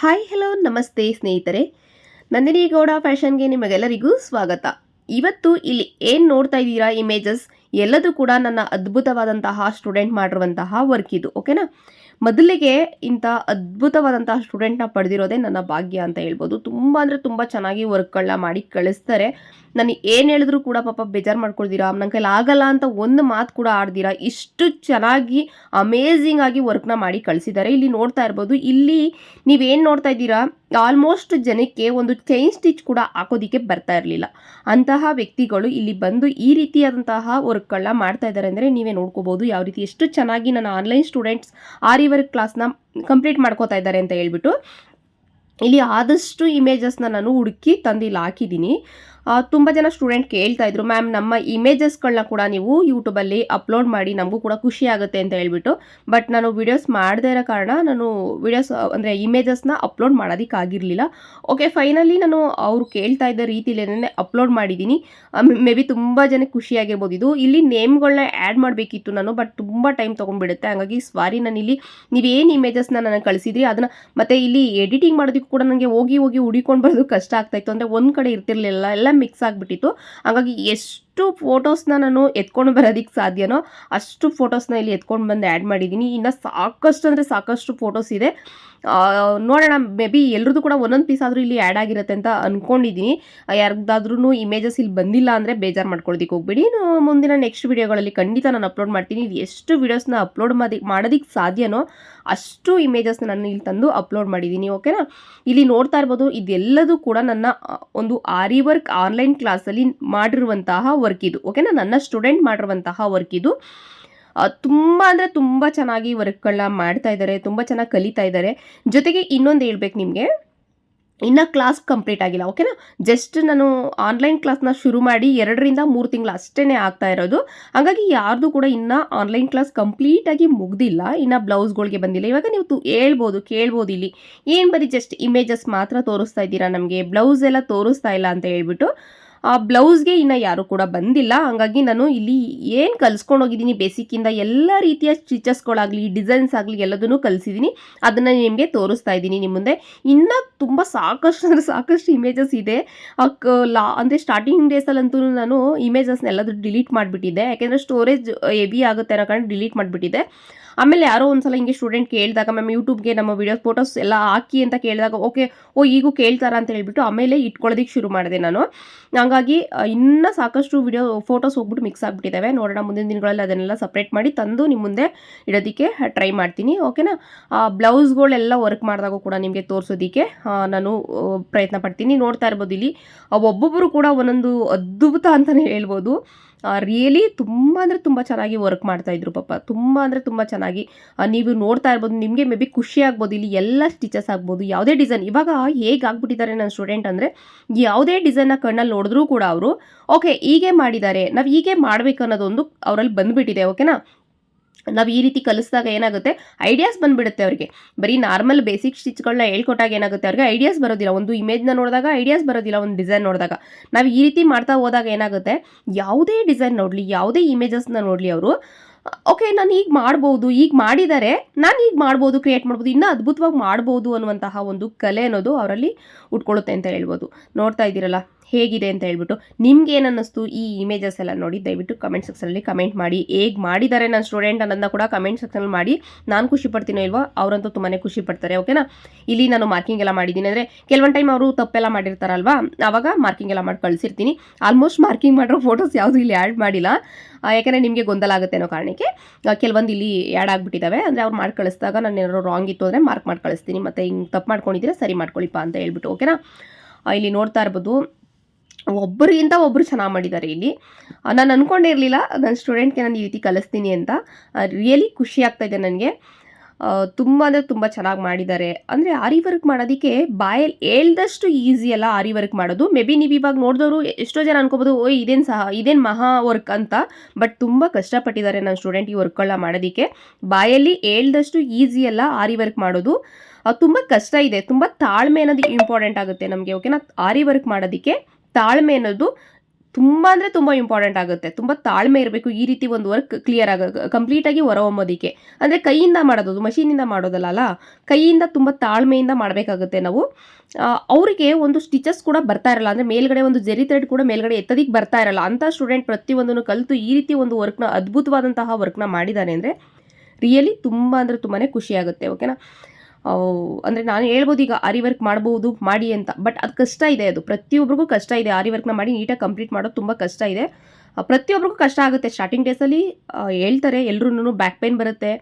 Hi hello ನಮಸ್ತೆ ಸ್ನೇಹಿತರೆ. ನಂದಿನಿ ಗೌಡ ಫ್ಯಾಷನ್ಗೆ ನಿಮಗೆಲ್ಲರಿಗೂ ಸ್ವಾಗತ. ಇವತ್ತು ಇಲ್ಲಿ ಏನು ನೋಡ್ತಾ ಇದ್ದೀರಾ ಇಮೇಜಸ್? ಎಲ್ಲದೂ ಕೂಡ ನನ್ನ ಅದ್ಭುತವಾದಂತಹ ಸ್ಟೂಡೆಂಟ್ ಮಾಡಿರುವಂತಹ ವರ್ಕ್ ಇದು, ಓಕೆನಾ? ಮೊದಲಿಗೆ ಇಂಥ ಅದ್ಭುತವಾದಂತಹ ಸ್ಟೂಡೆಂಟ್ನ ಪಡೆದಿರೋದೇ ನನ್ನ ಭಾಗ್ಯ ಅಂತ ಹೇಳ್ಬೋದು. ತುಂಬ ಅಂದರೆ ತುಂಬ ಚೆನ್ನಾಗಿ ವರ್ಕ್ಗಳನ್ನ ಮಾಡಿ ಕಳಿಸ್ತಾರೆ. ನನಗೆ ಏನು ಹೇಳಿದ್ರು ಕೂಡ ಪಾಪ ಬೇಜಾರು ಮಾಡ್ಕೊಳ್ದಿರಾ? ನನ್ನ ಕೈಲಿ ಆಗಲ್ಲ ಅಂತ ಒಂದು ಮಾತು ಕೂಡ ಆಡ್ದಿರಾ? ಇಷ್ಟು ಚೆನ್ನಾಗಿ ಅಮೇಝಿಂಗ್ ಆಗಿ ವರ್ಕ್ನ ಮಾಡಿ ಕಳಿಸಿದ್ದಾರೆ ಇಲ್ಲಿ ನೋಡ್ತಾ ಇರ್ಬೋದು, ಇಲ್ಲಿ ನೀವೇನು ನೋಡ್ತಾ ಇದ್ದೀರಾ? ಆಲ್ಮೋಸ್ಟ್ ಜನಕ್ಕೆ ಒಂದು ಚೈನ್ ಸ್ಟಿಚ್ ಕೂಡ ಹಾಕೋದಿಕ್ಕೆ ಬರ್ತಾ ಇರಲಿಲ್ಲ. ಅಂತಹ ವ್ಯಕ್ತಿಗಳು ಇಲ್ಲಿ ಬಂದು ಈ ರೀತಿಯಾದಂತಹ ವರ್ಕ್ಗಳನ್ನ ಮಾಡ್ತಾ ಇದ್ದಾರೆ ಅಂದರೆ ನೀವೇ ನೋಡ್ಕೋಬೋದು. ಯಾವ ರೀತಿ ಎಷ್ಟು ಚೆನ್ನಾಗಿ ನನ್ನ ಆನ್ಲೈನ್ ಸ್ಟೂಡೆಂಟ್ಸ್ ಆರಿ ವರ್ಕ್ ಕ್ಲಾಸ್ನ ಕಂಪ್ಲೀಟ್ ಮಾಡ್ಕೋತಾ ಇದ್ದಾರೆ ಅಂತ ಹೇಳ್ಬಿಟ್ಟು. ಇಲ್ಲಿ ಆದಷ್ಟು ಇಮೇಜಸ್ನ ನಾನು ಹುಡುಕಿ ತಂದು ಇಲ್ಲಿ ಹಾಕಿದ್ದೀನಿ. ತುಂಬ ಜನ ಸ್ಟೂಡೆಂಟ್ ಕೇಳ್ತಾ ಇದ್ರು. ಮ್ಯಾಮ್ ನಮ್ಮ ಇಮೇಜಸ್ಗಳನ್ನ ಕೂಡ ನೀವು ಯೂಟ್ಯೂಬಲ್ಲಿ ಅಪ್ಲೋಡ್ ಮಾಡಿ ನಮಗೂ ಕೂಡ ಖುಷಿ ಆಗುತ್ತೆ ಅಂತ ಹೇಳ್ಬಿಟ್ಟು. ಬಟ್ ನಾನು ವಿಡಿಯೋಸ್ ಮಾಡದೇ ಇರೋ ಕಾರಣ ನಾನು ವಿಡಿಯೋಸ್ ಅಂದರೆ ಇಮೇಜಸ್ನ ಅಪ್ಲೋಡ್ ಮಾಡೋದಕ್ಕಾಗಿರಲಿಲ್ಲ ಓಕೆ ಫೈನಲಿ ನಾನು ಅವರು ಕೇಳ್ತಾ ಇದ್ದ ರೀತಿಯಲ್ಲೇ ಅಪ್ಲೋಡ್ ಮಾಡಿದ್ದೀನಿ. ಮೇ ಬಿ ತುಂಬ ಜನಕ್ಕೆ ಖುಷಿಯಾಗಿರ್ಬೋದು ಇದು. ಇಲ್ಲಿ ನೇಮ್ಗಳನ್ನ ಆ್ಯಡ್ ಮಾಡಬೇಕಿತ್ತು ನಾನು ಬಟ್ ತುಂಬ ಟೈಮ್ ತೊಗೊಂಡ್ಬಿಡುತ್ತೆ. ಹಾಗಾಗಿ ಸಾರಿ ನಾನು ಇಲ್ಲಿ ನೀವೇನು ಇಮೇಜಸ್ನ ನನಗೆ ಕಳಿಸಿದ್ರಿ, ಅದನ್ನು ಮತ್ತು ಇಲ್ಲಿ ಎಡಿಟಿಂಗ್ ಮಾಡೋದಕ್ಕೂ ಕೂಡ ನನಗೆ ಹೋಗಿ ಹೋಗಿ ಹುಡಿಕೊಂಡು ಬರೋದು ಕಷ್ಟ ಆಗ್ತಾಯಿತ್ತು ಅಂದರೆ ಒಂದು ಕಡೆ ಇರ್ತಿರಲಿಲ್ಲ. ಎಲ್ಲ ಮಿಕ್ಸ್ ಆಗಿಬಿಟ್ಟಿತ್ತು. ಹಾಗಾಗಿ ಎಷ್ಟು ಫೋಟೋಸ್ನ ನಾನು ಎತ್ಕೊಂಡು ಬರೋದಕ್ಕೆ ಸಾಧ್ಯನೋ, ಅಷ್ಟು ಫೋಟೋಸ್ನ ಇಲ್ಲಿ ಎತ್ಕೊಂಡು ಬಂದು ಆ್ಯಡ್ ಮಾಡಿದ್ದೀನಿ ಇನ್ನು ಸಾಕಷ್ಟು ಅಂದರೆ ಸಾಕಷ್ಟು ಫೋಟೋಸ್ ಇದೆ. ನೋಡೋಣ ಮೇ ಬಿ ಎಲ್ರದ್ದು ಕೂಡ ಒಂದೊಂದು ಪೀಸ್ ಆದರೂ ಇಲ್ಲಿ ಆ್ಯಡ್ ಆಗಿರುತ್ತೆ ಅಂತ ಅಂದ್ಕೊಂಡಿದ್ದೀನಿ ಯಾರ್ದಾದ್ರೂ ಇಮೇಜಸ್ ಇಲ್ಲಿ ಬಂದಿಲ್ಲ ಅಂದರೆ ಬೇಜಾರು ಮಾಡ್ಕೊಳ್ಳೋದಕ್ಕೆ ಹೋಗ್ಬೇಡಿ. ಮುಂದಿನ ನೆಕ್ಸ್ಟ್ ವಿಡಿಯೋಗಳಲ್ಲಿ ಖಂಡಿತ ನಾನು ಅಪ್ಲೋಡ್ ಮಾಡ್ತೀನಿ. ಎಷ್ಟು ವೀಡಿಯೋಸ್ನ ಅಪ್ಲೋಡ್ ಮಾಡಿ ಮಾಡೋದಕ್ಕೆ ಸಾಧ್ಯನೋ, ಅಷ್ಟು ಇಮೇಜಸ್ನ ನಾನು ಇಲ್ಲಿ ತಂದು ಅಪ್ಲೋಡ್ ಮಾಡಿದ್ದೀನಿ ಓಕೆನಾ ಇಲ್ಲಿ ನೋಡ್ತಾ ಇರ್ಬೋದು, ಇದೆಲ್ಲದೂ ಕೂಡ ನನ್ನ ಒಂದು ಆರಿ ವರ್ಕ್ ಆನ್ಲೈನ್ ಕ್ಲಾಸಲ್ಲಿ ಮಾಡಿರುವಂತಹ ವರ್ಕ್ ಇದು ಓಕೆನಾ ನನ್ನ ಸ್ಟೂಡೆಂಟ್ ಮಾಡಿರುವಂತಹ ವರ್ಕ್ ಇದು. ತುಂಬ ಅಂದರೆ ತುಂಬ ಚೆನ್ನಾಗಿ ವರ್ಕ್ಗಳನ್ನ ಮಾಡ್ತಾ ಇದ್ದಾರೆ ತುಂಬ ಚೆನ್ನಾಗಿ ಕಲಿತಾ ಇದ್ದಾರೆ ಜೊತೆಗೆ ಇನ್ನೊಂದು ಹೇಳ್ಬೇಕು ನಿಮಗೆ. ಇನ್ನು ಕ್ಲಾಸ್ ಕಂಪ್ಲೀಟ್ ಆಗಿಲ್ಲ ಓಕೆನಾ ಜಸ್ಟ್ ನಾನು ಆನ್ಲೈನ್ ಕ್ಲಾಸ್ನ ಶುರು ಮಾಡಿ ಎರಡರಿಂದ ಮೂರು ತಿಂಗಳು ಅಷ್ಟೇ ಆಗ್ತಾ ಇರೋದು. ಹಾಗಾಗಿ ಯಾರ್ದು ಕೂಡ ಇನ್ನು ಆನ್ಲೈನ್ ಕ್ಲಾಸ್ ಕಂಪ್ಲೀಟಾಗಿ ಮುಗ್ದಿಲ್ಲ, ಇನ್ನು ಬ್ಲೌಸ್ಗಳಿಗೆ ಬಂದಿಲ್ಲ. ಇವಾಗ ನೀವು ಹೇಳ್ಬೋದು, ಕೇಳ್ಬೋದು ಇಲ್ಲಿ. ಏನು ಬರೀ ಜಸ್ಟ್ ಇಮೇಜಸ್ ಮಾತ್ರ ತೋರಿಸ್ತಾ ಇದ್ದೀರಾ ನಮಗೆ? ಬ್ಲೌಸ್ ಎಲ್ಲ ತೋರಿಸ್ತಾ ಇಲ್ಲ ಅಂತ ಹೇಳ್ಬಿಟ್ಟು. ಆ ಬ್ಲೌಸ್ಗೆ ಇನ್ನು ಯಾರು ಕೂಡ ಬಂದಿಲ್ಲ. ಹಾಗಾಗಿ ನಾನು ಇಲ್ಲಿ ಏನು ಕಲಿಸ್ಕೊಂಡು ಹೋಗಿದ್ದೀನಿ, ಬೇಸಿಕ್ಕಿಂದ ಎಲ್ಲ ರೀತಿಯ ಸ್ಟಿಚಸ್ಗಳಾಗಲಿ, ಡಿಸೈನ್ಸ್ ಆಗಲಿ ಎಲ್ಲದನ್ನು ಕಲಿಸಿದ್ದೀನಿ ಅದನ್ನು ನಿಮಗೆ ತೋರಿಸ್ತಾ ಇದ್ದೀನಿ ನಿಮ್ಮ ಮುಂದೆ. ಇನ್ನೂ ತುಂಬ ಸಾಕಷ್ಟು, ಅಂದರೆ ಸಾಕಷ್ಟು ಇಮೇಜಸ್ ಇದೆ. ಲಾ, ಅಂದರೆ ಸ್ಟಾರ್ಟಿಂಗ್ ಡೇಸಲ್ಲಂತೂ ನಾನು ಇಮೇಜಸ್ನೆಲ್ಲದೂ ಡಿಲೀಟ್ ಮಾಡಿಬಿಟ್ಟಿದ್ದೆ. ಯಾಕೆಂದರೆ ಸ್ಟೋರೇಜ್ ಹೆವಿ ಆಗುತ್ತೆ ಅನ್ನೋ ಕಾರಣ ಡಿಲೀಟ್ ಮಾಡಿಬಿಟ್ಟಿದ್ದೆ. ಆಮೇಲೆ ಯಾರೋ ಒಂದ್ಸಲ ಹಿಂಗೆ ಸ್ಟೂಡೆಂಟ್ ಕೇಳಿದಾಗ ಮ್ಯಾಮ್ ಯೂಟ್ಯೂಬ್ಗೆ ನಮ್ಮ ವಿಡಿಯೋಸ್ ಫೋಟೋಸ್ ಎಲ್ಲ ಹಾಕಿ ಅಂತ ಕೇಳಿದಾಗ, ಓಕೆ, ಓ, ಈಗೂ ಕೇಳ್ತಾರ? ಅಂತ ಹೇಳ್ಬಿಟ್ಟು ಆಮೇಲೆ ಇಟ್ಕೊಳ್ಳೋದಕ್ಕೆ ಶುರು ಮಾಡಿದೆ ನಾನು. ಹಂಗಾಗಿ ಇನ್ನೂ ಸಾಕಷ್ಟು ವಿಡಿಯೋ ಫೋಟೋಸ್ ಹೋಗ್ಬಿಟ್ಟು ಮಿಕ್ಸ್ ಆಗಿಬಿಟ್ಟಿದ್ದಾವೆ ನೋಡೋಣ ಮುಂದಿನ ದಿನಗಳಲ್ಲಿ ಅದನ್ನೆಲ್ಲ ಸಪ್ರೇಟ್ ಮಾಡಿ ತಂದು ನಿಮ್ಮ ಮುಂದೆ ಇಡೋದಕ್ಕೆ ಟ್ರೈ ಮಾಡ್ತೀನಿ ಓಕೆನಾ ಬ್ಲೌಸ್ಗಳೆಲ್ಲ ವರ್ಕ್ ಮಾಡಿದಾಗ ಕೂಡ ನಿಮಗೆ ತೋರಿಸೋದಕ್ಕೆ ನಾನು ಪ್ರಯತ್ನ ಪಡ್ತೀನಿ. ನೋಡ್ತಾ ಇರ್ಬೋದು ಇಲ್ಲಿ. ಒಬ್ಬೊಬ್ಬರು ಕೂಡ ಒಂದೊಂದು ಅದ್ಭುತ ಅಂತಲೇ ಹೇಳ್ಬೋದು. ರಿಯಲಿ ತುಂಬ ಅಂದರೆ ತುಂಬ ಚೆನ್ನಾಗಿ ವರ್ಕ್ ಮಾಡ್ತಾ ಇದ್ರು ಪಾಪ. ತುಂಬ ಅಂದರೆ ತುಂಬ ಚೆನ್ನಾಗಿ. ಆ, ನೀವು ನೋಡ್ತಾ ಇರ್ಬೋದು ನಿಮಗೆ ಮೇ ಬಿ ಖುಷಿ ಆಗ್ಬೋದು ಇಲ್ಲಿ ಎಲ್ಲ ಸ್ಟಿಚಸ್ ಆಗ್ಬೋದು ಯಾವುದೇ ಡಿಸೈನ್ ಇವಾಗ ಹೇಗೆ ಆಗ್ಬಿಟ್ಟಿದ್ದಾರೆ ನನ್ನ ಸ್ಟೂಡೆಂಟ್ ಅಂದರೆ ಯಾವುದೇ ಡಿಸೈನ್ನ ಕಣ್ಣಲ್ಲಿ ನೋಡಿದ್ರೂ ಕೂಡ ಅವರು ಓಕೆ ಹೀಗೆ ಮಾಡಿದ್ದಾರೆ ನಾವು ಹೀಗೆ ಮಾಡಬೇಕು ಅನ್ನೋದೊಂದು ಅವರಲ್ಲಿ ಬಂದುಬಿಟ್ಟಿದೆ ಓಕೆನಾ ನಾವು ಈ ರೀತಿ ಕಲಿಸಿದಾಗ ಏನಾಗುತ್ತೆ? ಐಡಿಯಾಸ್ ಬಂದ್ಬಿಡುತ್ತೆ ಅವ್ರಿಗೆ. ಬರೀ ನಾರ್ಮಲ್ ಬೇಸಿಕ್ ಸ್ಟಿಚ್ಗಳನ್ನ ಹೇಳ್ಕೊಟ್ಟಾಗ ಏನಾಗುತ್ತೆ ಅವ್ರಿಗೆ? ಐಡಿಯಾಸ್ ಬರೋದಿಲ್ಲ. ಒಂದು ಇಮೇಜ್ನ ನೋಡಿದಾಗ ಐಡಿಯಾಸ್ ಬರೋದಿಲ್ಲ ಒಂದು ಡಿಸೈನ್ ನೋಡಿದಾಗ. ನಾವು ಈ ರೀತಿ ಮಾಡ್ತಾ ಹೋದಾಗ ಏನಾಗುತ್ತೆ? ಯಾವುದೇ ಡಿಸೈನ್ ನೋಡಲಿ ಯಾವುದೇ ಇಮೇಜಸ್ನ ನೋಡಲಿ ಅವರು ಓಕೆ ನಾನು ಈಗ ಮಾಡ್ಬೋದು ಈಗ ಮಾಡಿದ್ದಾರೆ ನಾನು ಈಗ ಮಾಡ್ಬೋದು ಕ್ರಿಯೇಟ್ ಮಾಡ್ಬೋದು, ಇನ್ನೂ ಅದ್ಭುತವಾಗಿ ಮಾಡ್ಬೋದು ಅನ್ನುವಂತಹ ಒಂದು ಕಲೆ ಅನ್ನೋದು ಅವರಲ್ಲಿ ಉಟ್ಕೊಳ್ಳುತ್ತೆ ಅಂತ ಹೇಳ್ಬೋದು. ನೋಡ್ತಾ ಇದ್ದೀರಲ್ಲ? ಹೇಗಿದೆ ಅಂತ ಹೇಳ್ಬಿಟ್ಟು ನಿಮ್ಗೆ ಏನು ಅನ್ನಿಸ್ತು ಈ ಇಮೇಜಸ್ ಎಲ್ಲ ನೋಡಿ, ದಯವಿಟ್ಟು ಕಮೆಂಟ್ ಸೆಕ್ಷನಲ್ಲಿ ಕಮೆಂಟ್ ಮಾಡಿ. ಹೇಗೆ ಮಾಡಿದ್ದಾರೆ ನನ್ನ ಸ್ಟೂಡೆಂಟ್ ಅನ್ನೋದನ್ನ ಕೂಡ ಕಮೆಂಟ್ ಸೆಕ್ಷನಲ್ಲಿ ಮಾಡಿ. ನಾನು ಖುಷಿ ಪಡ್ತೀನೋ ಇಲ್ವಾ, ಅವರಂತೂ ತುಂಬಾ ಖುಷಿ ಪಡ್ತಾರೆ ಓಕೆನಾ ಇಲ್ಲಿ ನಾನು ಮಾರ್ಕಿಂಗ್ ಎಲ್ಲ ಮಾಡಿದ್ದೀನಿ ಅಂದರೆ, ಕೆಲವೊಂದು ಟೈಮ್ ಅವರು ತಪ್ಪೆಲ್ಲ ಮಾಡಿರ್ತಾರಲ್ವಾ? ಆವಾಗ ಮಾರ್ಕಿಂಗ್ ಎಲ್ಲ ಮಾಡಿ ಕಳಿಸಿರ್ತೀನಿ. ಆಲ್ಮೋಸ್ಟ್ ಮಾರ್ಕಿಂಗ್ ಮಾಡಿರೋ ಫೋಟೋಸ್ ಯಾವುದು ಇಲ್ಲಿ ಆ್ಯಡ್ ಮಾಡಿಲ್ಲ. ಯಾಕೆಂದರೆ ನಿಮಗೆ ಗೊಂದಲ ಆಗುತ್ತೆ ಅನ್ನೋ ಕಾರಣಕ್ಕೆ ಕೆಲವೊಂದು ಇಲ್ಲಿ ಆ್ಯಡ್ ಆಗಿಬಿಟ್ಟಿದ್ದಾವೆ ಅಂದರೆ ಅವ್ರು ಮಾಡಿ ಕಳಿಸಿದಾಗ ನಾನು ಏನಾದ್ರು ರಾಂಗ್ ಇತ್ತು ಅಂದರೆ ಮಾರ್ಕ್ ಮಾಡಿ ಕಳಿಸ್ತೀನಿ. ಮತ್ತು ಹಿಂಗೆ ತಪ್ಪು ಮಾಡ್ಕೊಂಡಿದ್ದೀರಾ, ಸರಿ ಮಾಡ್ಕೊಳ್ಳಿಪ್ಪ ಅಂತ ಹೇಳ್ಬಿಟ್ಟು ಓಕೆನಾ ಇಲ್ಲಿ ನೋಡ್ತಾ ಇರ್ಬೋದು. ಒಬ್ಬರಿಗಿಂತ ಒಬ್ಬರು ಚೆನ್ನಾಗಿ ಮಾಡಿದ್ದಾರೆ ಇಲ್ಲಿ. ನಾನು ಅಂದ್ಕೊಂಡಿರಲಿಲ್ಲ ನನ್ನ ಸ್ಟೂಡೆಂಟ್ಗೆ ನಾನು ಈ ರೀತಿ ಕಲಿಸ್ತೀನಿ ಅಂತ. ರಿಯಲಿ ಖುಷಿ ಆಗ್ತಾ ಇದೆ ನನಗೆ. ತುಂಬ ಅಂದರೆ ತುಂಬ ಚೆನ್ನಾಗಿ ಮಾಡಿದ್ದಾರೆ ಅಂದರೆ ಆರಿ ವರ್ಕ್ ಮಾಡೋದಕ್ಕೆ ಬಾಯಲ್ಲಿ ಹೇಳ್ದಷ್ಟು ಈಸಿ ಅಲ್ಲ ಆರಿ ವರ್ಕ್ ಮಾಡೋದು. ಮೇ ಬಿ ನೀವು ಇವಾಗ ನೋಡಿದವರು ಎಷ್ಟೋ ಜನ ಅನ್ಕೋಬೋದು ಓ ಇದೇನು ಸಹ, ಇದೇನು ಮಹಾ ವರ್ಕ್ ಅಂತ. ಬಟ್ ತುಂಬ ಕಷ್ಟಪಟ್ಟಿದ್ದಾರೆ ನನ್ನ ಸ್ಟೂಡೆಂಟ್ ಈ ವರ್ಕ್ಗಳನ್ನ ಮಾಡೋದಕ್ಕೆ. ಬಾಯಲ್ಲಿ ಹೇಳ್ದಷ್ಟು ಈಸಿ ಅಲ್ಲ ಆರಿ ವರ್ಕ್ ಮಾಡೋದು. ತುಂಬ ಕಷ್ಟ ಇದೆ. ತುಂಬ ತಾಳ್ಮೆ ಅನ್ನೋದು ಇಂಪಾರ್ಟೆಂಟ್ ಆಗುತ್ತೆ ನಮಗೆ ಓಕೆನಾ ಆರಿ ವರ್ಕ್ ಮಾಡೋದಕ್ಕೆ. ತಾಳ್ಮೆ ಅನ್ನೋದು ತುಂಬ ಅಂದರೆ ತುಂಬ ಇಂಪಾರ್ಟೆಂಟ್ ಆಗುತ್ತೆ. ತುಂಬ ತಾಳ್ಮೆ ಇರಬೇಕು ಈ ರೀತಿ ಒಂದು ವರ್ಕ್ ಕ್ಲಿಯರ್ ಆಗ ಕಂಪ್ಲೀಟಾಗಿ ಹೊರಹೊಮ್ಮೋದಕ್ಕೆ. ಅಂದರೆ ಕೈಯಿಂದ ಮಾಡೋದು ಮಷೀನಿಂದ ಮಾಡೋದಲ್ಲ ಕೈಯಿಂದ ತುಂಬ ತಾಳ್ಮೆಯಿಂದ ಮಾಡಬೇಕಾಗುತ್ತೆ ನಾವು. ಅವರಿಗೆ ಒಂದು ಸ್ಟಿಚಸ್ ಕೂಡ ಬರ್ತಾ ಇರಲ್ಲ. ಅಂದರೆ ಮೇಲ್ಗಡೆ ಒಂದು ಜರಿ ಥ್ರೆಡ್ ಕೂಡ ಮೇಲ್ಗಡೆ ಎತ್ತದಿಕ್ಕೆ ಬರ್ತಾ ಇರಲ್ಲ. ಅಂಥ ಸ್ಟೂಡೆಂಟ್ ಪ್ರತಿಯೊಂದನ್ನು ಕಲಿತು ಈ ರೀತಿ ಒಂದು ವರ್ಕ್ನ ಅದ್ಭುತವಾದಂತಹ ವರ್ಕ್ನ ಮಾಡಿದ್ದಾನೆ ಅಂದರೆ ರಿಯಲಿ ತುಂಬ ಅಂದರೆ ತುಂಬಾ ಖುಷಿಯಾಗುತ್ತೆ ಓಕೆನಾ ಅಂದರೆ ನಾನು ಹೇಳ್ಬೋದು ಈಗ ಆರಿ ವರ್ಕ್ ಮಾಡ್ಬೋದು ಮಾಡಿ ಅಂತ ಬಟ್ ಅದು ಕಷ್ಟ ಇದೆ ಅದು. ಪ್ರತಿಯೊಬ್ಬರಿಗೂ ಕಷ್ಟ ಇದೆ ಆರಿ ವರ್ಕ್ನ ಮಾಡಿ ನೀಟಾಗಿ ಕಂಪ್ಲೀಟ್ ಮಾಡೋದು ತುಂಬ ಕಷ್ಟ ಇದೆ. ಪ್ರತಿಯೊಬ್ಬರಿಗೂ ಕಷ್ಟ ಆಗುತ್ತೆ. ಸ್ಟಾರ್ಟಿಂಗ್ ಡೇಸಲ್ಲಿ ಹೇಳ್ತಾರೆ ಎಲ್ರೂ ಬ್ಯಾಕ್ ಪೇನ್ ಬರುತ್ತೆ.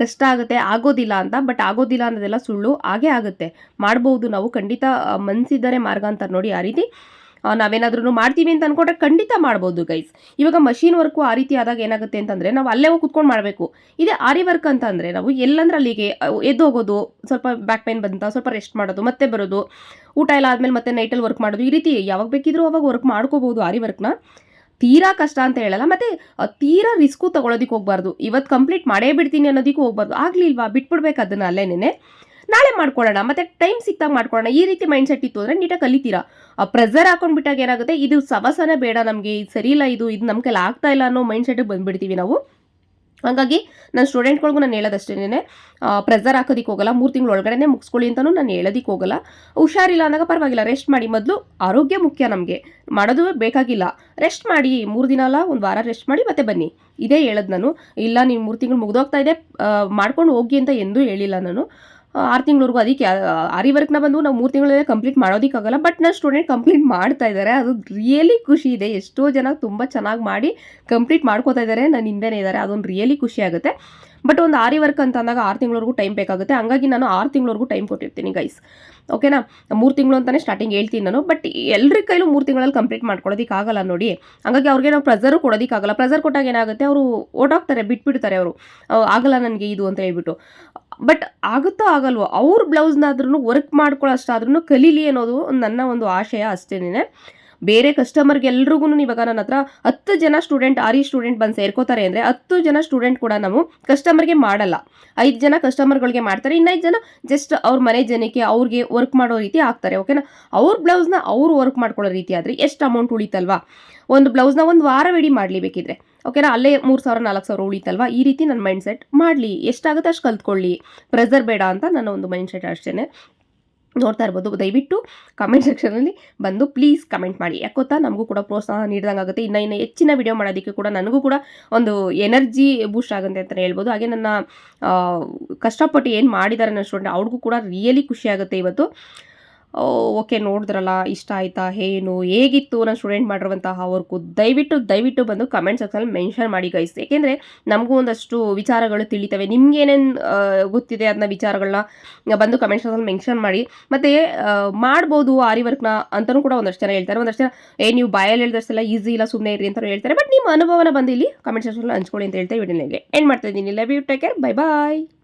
ಕಷ್ಟ ಆಗುತ್ತೆ. ಆಗೋದಿಲ್ಲ ಅಂತ ಬಟ್ ಆಗೋದಿಲ್ಲ ಅನ್ನೋದೆಲ್ಲ ಸುಳ್ಳು ಹಾಗೇ ಆಗುತ್ತೆ. ಮಾಡ್ಬೋದು ನಾವು ಖಂಡಿತ ಮನಸ್ಸಿದ್ದಾರೆ ಮಾರ್ಗ ಅಂತಾರೆ ನೋಡಿ ಆ ರೀತಿ. ನಾವೇನಾದ್ರೂ ಮಾಡ್ತೀವಿ ಅಂತ ಅನ್ಕೊಂಡ್ರೆ ಖಂಡಿತ ಮಾಡ್ಬೋದು ಗೈಸ್ ಇವಾಗ ಮಷೀನ್ ವರ್ಕು ಆ ರೀತಿ ಆದಾಗ ಏನಾಗುತ್ತೆ ಅಂತಂದರೆ ನಾವು ಅಲ್ಲೇ ಹೋಗಿ ಕುತ್ಕೊಂಡು ಮಾಡಬೇಕು. ಇದೇ ಆರಿ ವರ್ಕ್ ಅಂತ ನಾವು ಎಲ್ಲಂದ್ರೆ ಅಲ್ಲಿಗೆ ಎದ್ದು ಹೋಗೋದು, ಸ್ವಲ್ಪ ಬ್ಯಾಕ್ ಪೈನ್ ಬಂತ, ಸ್ವಲ್ಪ ರೆಸ್ಟ್ ಮಾಡೋದು, ಮತ್ತೆ ಬರೋದು, ಊಟ ಎಲ್ಲ ಆದಮೇಲೆ ಮತ್ತೆ ನೈಟಲ್ಲಿ ವರ್ಕ್ ಮಾಡೋದು, ಈ ರೀತಿ ಯಾವಾಗ ಬೇಕಿದ್ರೂ ಅವಾಗ ವರ್ಕ್ ಮಾಡ್ಕೋಬಹುದು ಆರಿ ವರ್ಕ್ನ ತೀರಾ ಕಷ್ಟ ಅಂತ ಹೇಳಲ್ಲ, ಮತ್ತೆ ತೀರಾ ರಿಸ್ಕು ತಗೊಳೋದಕ್ಕೆ ಹೋಗ್ಬಾರ್ದು. ಇವತ್ತು ಕಂಪ್ಲೀಟ್ ಮಾಡೇ ಬಿಡ್ತೀನಿ ಅನ್ನೋದಕ್ಕೂ ಹೋಗ್ಬಾರ್ದು. ಆಗ್ಲಿಲ್ವಾ? ಬಿಟ್ಬಿಡ್ಬೇಕು ಅದನ್ನ ಅಲ್ಲೇನೆ ನಾಳೆ ಮಾಡ್ಕೊಳ್ಳೋಣ, ಮತ್ತೆ ಟೈಮ್ ಸಿಕ್ತಾಗ ಮಾಡ್ಕೊಳ್ಳೋಣ. ಈ ರೀತಿ ಮೈಂಡ್ ಸೆಟ್ ಇತ್ತು ಅಂದರೆ ನೀಟಾಗಿ ಕಲಿತೀರಾ? ಆ ಪ್ರೆಸರ್ ಹಾಕೊಂಡ್ಬಿಟ್ಟಾಗ ಏನಾಗುತ್ತೆ? ಇದು ಸವಸನೆ ಬೇಡ ನಮಗೆ, ಇದು ಸರಿ ಇಲ್ಲ ಇದು ಇದು ನಮ್ಮ ಕೈಲಿ ಆಗ್ತಾ ಇಲ್ಲ ಅನ್ನೋ ಮೈಂಡ್ ಸೆಟ್ಗೆ ಬಂದ್ಬಿಡ್ತೀವಿ ನಾವು. ಹಾಗಾಗಿ ನನ್ನ ಸ್ಟೂಡೆಂಟ್ಗಳಿಗೂ ನಾನು ಹೇಳೋದಷ್ಟೇನೆ ಪ್ರೆಸರ್ ಹಾಕೋದಕ್ಕೆ ಹೋಗಲ್ಲ, ಮೂರು ತಿಂಗಳು ಒಳಗಡೆನೆ ಮುಗಿಸ್ಕೊಳ್ಳಿ ಅಂತಲೂ ನಾನು ಹೇಳೋದಕ್ಕೆ ಹೋಗಲ್ಲ. ಹುಷಾರಿಲ್ಲ ಅಂದಾಗ ಪರವಾಗಿಲ್ಲ ರೆಸ್ಟ್ ಮಾಡಿ ಮೊದಲು. ಆರೋಗ್ಯ ಮುಖ್ಯ ನಮಗೆ. ಮಾಡೋದು ಬೇಕಾಗಿಲ್ಲ. ರೆಸ್ಟ್ ಮಾಡಿ, ಮೂರು ದಿನ ಅಲ್ಲ, ಒಂದು ವಾರ ರೆಸ್ಟ್ ಮಾಡಿ, ಮತ್ತೆ ಬನ್ನಿ. ಇದೇ ಹೇಳೋದು ನಾನು. ಇಲ್ಲ, ನೀವು ಮೂರು ತಿಂಗಳು ಮುಗ್ದೋಗ್ತಾ ಇದೆ ಮಾಡ್ಕೊಂಡು ಹೋಗಿ ಅಂತ ಎಂದೂ ಹೇಳಿಲ್ಲ ನಾನು. ಆರು ತಿಂಗಳವರೆಗೂ ಅದಕ್ಕೆ ಆರಿ ವರ್ಕ್ನ ಬಂದು ನಾವು ಮೂರು ತಿಂಗಳಲ್ಲೇ ಕಂಪ್ಲೀಟ್ ಮಾಡೋದಕ್ಕಾಗಲ್ಲ ಬಟ್ ನನ್ನ ಸ್ಟೂಡೆಂಟ್ ಕಂಪ್ಲೀಟ್ ಮಾಡ್ತಾ ಇದ್ದಾರೆ ಅದು ರಿಯಲಿ ಖುಷಿ ಇದೆ. ಎಷ್ಟೋ ಜನ ತುಂಬ ಚೆನ್ನಾಗಿ ಮಾಡಿ ಕಂಪ್ಲೀಟ್ ಮಾಡ್ಕೋತಾ ಇದ್ದಾರೆ ನನ್ನ ಹಿಂದೆನೇ ಇದ್ದಾರೆ ಅದೊಂದು ರಿಯಲಿ ಖುಷಿ ಆಗುತ್ತೆ. ಬಟ್ ಒಂದು ಆರಿ ವರ್ಕ್ ಅಂತ ಅಂದಾಗ ಆರು ತಿಂಗಳವರೆಗೂ ಟೈಮ್ ಬೇಕಾಗುತ್ತೆ. ಹಂಗಾಗಿ ನಾನು ಆರು ತಿಂಗಳವರೆಗೂ ಟೈಮ್ ಕೊಟ್ಟಿರ್ತೀನಿ ಗೈಸ್ ಓಕೆನಾ ಮೂರು ತಿಂಗಳು ಅಂತಲೇ ಸ್ಟಾರ್ಟಿಂಗ್ ಹೇಳ್ತೀನಿ ನಾನು. ಬಟ್ ಎಲ್ಲರ ಕೈಲೂ ಮೂರು ತಿಂಗಳಲ್ಲಿ ಕಂಪ್ಲೀಟ್ ಮಾಡ್ಕೊಡೋದಕ್ಕಾಗಲ್ಲ ನೋಡಿ. ಹಂಗಾಗಿ ಅವ್ರಿಗೆ ನಾವು ಪ್ರೆಸರು ಕೊಡೋದಕ್ಕಾಗಲ್ಲ. ಪ್ರೆಸರ್ ಕೊಟ್ಟಾಗ ಏನಾಗುತ್ತೆ? ಅವರು ಓಡೋಗ್ತಾರೆ ಬಿಟ್ಬಿಡ್ತಾರೆ ಅವರು. ಆಗಲ್ಲ ನನಗೆ ಇದು ಅಂತ ಹೇಳ್ಬಿಟ್ಟು. ಬಟ್ ಆಗುತ್ತೋ ಆಗಲ್ವೋ, ಅವ್ರ ಬ್ಲೌಸ್ನಾದ್ರೂ ವರ್ಕ್ ಮಾಡ್ಕೊಳ್ಳೋಷ್ಟಾದ್ರೂ ಕಲೀಲಿ ಅನ್ನೋದು ನನ್ನ ಒಂದು ಆಶಯ ಅಷ್ಟೇನೆ ಬೇರೆ ಕಸ್ಟಮರ್ಗೆ ಎಲ್ರಿಗೂ ಇವಾಗ ನನ್ನ ಹತ್ರ ಹತ್ತು ಜನ ಸ್ಟೂಡೆಂಟ್ ಆರಿ ಸ್ಟೂಡೆಂಟ್ ಬಂದು ಸೇರ್ಕೋತಾರೆ ಅಂದರೆ ಹತ್ತು ಜನ ಸ್ಟೂಡೆಂಟ್ ಕೂಡ ನಾವು ಕಸ್ಟಮರ್ಗೆ ಮಾಡಲ್ಲ. ಐದು ಜನ ಕಸ್ಟಮರ್ಗಳಿಗೆ ಮಾಡ್ತಾರೆ, ಇನ್ನೈದು ಜನ ಜಸ್ಟ್ ಅವ್ರ ಮನೆ ಜನಕ್ಕೆ ಅವ್ರಿಗೆ ವರ್ಕ್ ಮಾಡೋ ರೀತಿ ಆಗ್ತಾರೆ ಓಕೆನಾ ಅವ್ರ ಬ್ಲೌಸ್ನ ಅವ್ರು ವರ್ಕ್ ಮಾಡ್ಕೊಳ್ಳೋ ರೀತಿ ಆದರೆ ಎಷ್ಟು ಅಮೌಂಟ್ ಉಳಿತಲ್ವಾ? ಒಂದು ಬ್ಲೌಸ್ನ ಒಂದು ವಾರವಿಡೀ ಮಾಡಲಿ ಬೇಕಿದ್ರೆ ಓಕೆನಾ ಅಲ್ಲೇ ಮೂರು ಸಾವಿರ, ನಾಲ್ಕು ಸಾವಿರ ಉಳಿತಲ್ವಾ? ಈ ರೀತಿ ನನ್ನ ಮೈಂಡ್ ಸೆಟ್ ಮಾಡಲಿ. ಎಷ್ಟಾಗುತ್ತೆ ಅಷ್ಟು ಕಲ್ತ್ಕೊಳ್ಳಿ. ಪ್ರೆಸರ್ ಬೇಡ ಅಂತ ನನ್ನ ಒಂದು ಮೈಂಡ್ ಸೆಟ್ ಅಷ್ಟೇ ನೋಡ್ತಾ ಇರ್ಬೋದು. ದಯವಿಟ್ಟು ಕಮೆಂಟ್ ಸೆಕ್ಷನಲ್ಲಿ ಬಂದು ಪ್ಲೀಸ್ ಕಮೆಂಟ್ ಮಾಡಿ. ಯಾಕೊತ್ತಾ ನಮಗೂ ಕೂಡ ಪ್ರೋತ್ಸಾಹ ನೀಡಿದಂಗೆ ಆಗುತ್ತೆ ಇನ್ನು ಇನ್ನು ಹೆಚ್ಚಿನ ವಿಡಿಯೋ ಮಾಡೋದಕ್ಕೆ ಕೂಡ ನನಗೂ ಕೂಡ ಒಂದು ಎನರ್ಜಿ ಬೂಸ್ಟ್ ಆಗುತ್ತೆ ಅಂತಲೇ ಹೇಳ್ಬೋದು. ಹಾಗೆ ನನ್ನ ಕಷ್ಟಪಟ್ಟು ಏನು ಮಾಡಿದ್ದಾರೆ ನನ್ನ ಸ್ಟೂಡೆಂಟ್ ಅವ್ರಿಗೂ ಕೂಡ ರಿಯಲಿ ಖುಷಿ ಆಗುತ್ತೆ ಇವತ್ತು. ಓಕೆ, ನೋಡಿದ್ರಲ್ಲ, ಇಷ್ಟ ಆಯ್ತಾ, ಏನು, ಹೇಗಿತ್ತು ನಾನು ಸ್ಟೂಡೆಂಟ್ ಮಾಡಿರುವಂತಹ ವರ್ಕು? ದಯವಿಟ್ಟು ದಯವಿಟ್ಟು ಬಂದು ಕಮೆಂಟ್ ಸೆಕ್ಷನಲ್ಲಿ ಮೆನ್ಷನ್ ಮಾಡಿ ಗೈಸ್ ಏಕೆಂದರೆ ನಮಗೂ ಒಂದಷ್ಟು ವಿಚಾರಗಳು ತಿಳಿತವೆ. ನಿಮ್ಗೆ ಏನೇನು ಗೊತ್ತಿದೆ ಅದನ್ನ ವಿಚಾರಗಳನ್ನ ಬಂದು ಕಮೆಂಟ್ ಸೆಕ್ಷನಲ್ಲಿ ಮೆನ್ಷನ್ ಮಾಡಿ. ಮತ್ತು ಮಾಡ್ಬೋದು ಆರಿ ವರ್ಕ್ನ ಅಂತಲೂ ಕೂಡ ಒಂದಷ್ಟು ಜನ ಹೇಳ್ತಾರೆ. ಒಂದಷ್ಟು ಜನ, ಏ, ನೀವು ಬಾಯಲ್ಲಿ ಹೇಳಿದಷ್ಟೆಲ್ಲ ಈಸಿ ಇಲ್ಲ ಸುಮ್ಮನೆ ಇರಿ ಅಂತ ಹೇಳ್ತಾರೆ. ಬಟ್ ನಿಮ್ಮ ಅನುಭವನ ಬಂದು ಇಲ್ಲಿ ಕಮೆಂಟ್ ಸೆಕ್ಷನಲ್ಲಿ ಹಂಚ್ಕೊಳ್ಳಿ ಅಂತ ಹೇಳ್ತಾ ವಿಡಿಯೋನಿಗೆ ಎಂಡ್ ಮಾಡ್ತಾ ಇದ್ದೀನಿ. Love you take care bye bye